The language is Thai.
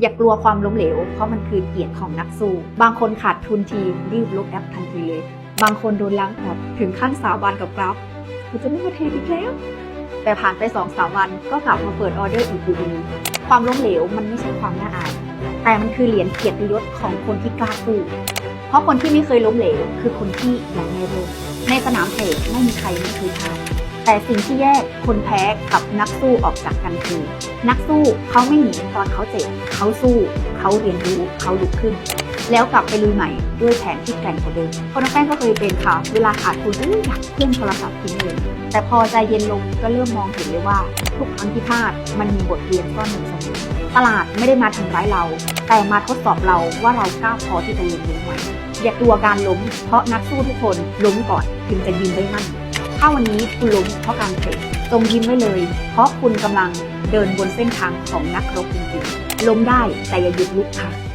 อย่ากลัวความล้มเหลว เพราะมันคือเกียรติของนักสู้ บางคนขาดทุนทีรีบลบแอปทันทีเลย บางคนโดนล้างแอปถึงขั้นสาบานกับกราฟกูจะไม่มาเทรดอีกแล้ว แต่ผ่านไปสองสาวันก็กลับมาเปิดออเดอร์อีกอยู่ดีความล้มเหลวมันไม่ใช่ความน่าอาย แต่มันคือเหรียญเกียรติยศของคนที่กล้าสู้เพราะคนที่ไม่เคยล้มเหลว คือคนที่ยังไม่เริ่มในสนามเทรดไม่มีใครไม่เคยพลาด แต่สิ่งที่แยกคนแพ้กับนักสู้ออกจากกันคือนักสู้เขาไม่หนีตอนเขาเจ็บเขาสู้เขาเรียนรู้เขาลุกขึ้น แล้วกลับไปลุยใหม่ด้วยแผนที่แกร่งกว่าเดิมคนน้องแป้งก็เคยเป็นค่ะ เวลาขาดทุนอุ๊ยอยากเครื่องโทรศัพท์ทิ้งเลยแต่พอใจเย็นลงก็เริ่มมองเห็นเลยว่า ทุกครั้งที่พลาดมันมีบทเรียนซ่อนอยู่เสมอตลาดไม่ได้มาทำร้ายเรา แต่มาทดสอบเราว่าเรากล้าพอที่จะเรียนรู้ไหมอย่ากลัวการล้ม เพราะนักสู้ทุกคนล้มก่อนถึงจะยืนได้มั่น ถ้าวันนี้คุณล้มเพราะการเทรดจงยิ้มไว้เลย เพราะคุณกำลังเดินบนเส้นทางของนักรบจริงๆล้มได้แต่อย่าหยุดลุกค่ะ